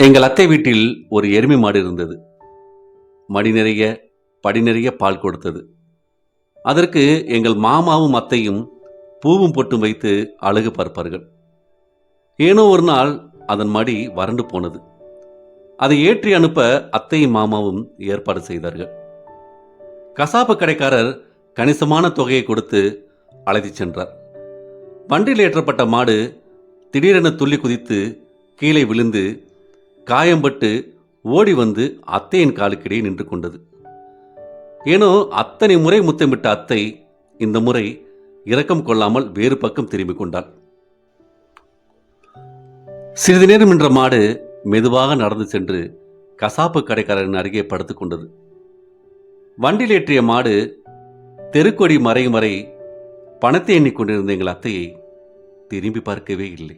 எங்கள் அத்தை வீட்டில் ஒரு எருமை மாடு இருந்தது. மடி நிறைய படி நிறைய பால் கொடுத்தது. அதற்கு எங்கள் மாமாவும் அத்தையும் பூவும் பொட்டும் வைத்து அழகு பார்ப்பார்கள். ஏனோ ஒரு நாள் அதன் மடி வறண்டு போனது. அதை ஏற்றி அனுப்ப அத்தையும் மாமாவும் ஏற்பாடு செய்தார்கள். கசாப்பு கடைக்காரர் கணிசமான தொகையை கொடுத்து அழைத்துச் சென்றார். வண்டியில் ஏற்றப்பட்ட மாடு திடீரென துள்ளி குதித்து கீழே விழுந்து காயம்பட்டு ஓடி வந்து அத்தையின் காலுக்கிடையே நின்று கொண்டது. ஏனோ அத்தனை முறை முத்தமிட்ட அத்தை இந்த முறை இரக்கம் கொள்ளாமல் வேறு பக்கம் திரும்பிக் கொண்டாள். சிறிது நேரம் என்ற மாடு மெதுவாக நடந்து சென்று கசாப்பு கடைக்காரரின் அருகே படுத்துக் கொண்டது. வண்டியில் ஏற்றிய மாடு தெருக்கொடி மறையும் வரை பணத்தை எண்ணிக்கொண்டிருந்த எங்கள் அத்தையை திரும்பி பார்க்கவே இல்லை.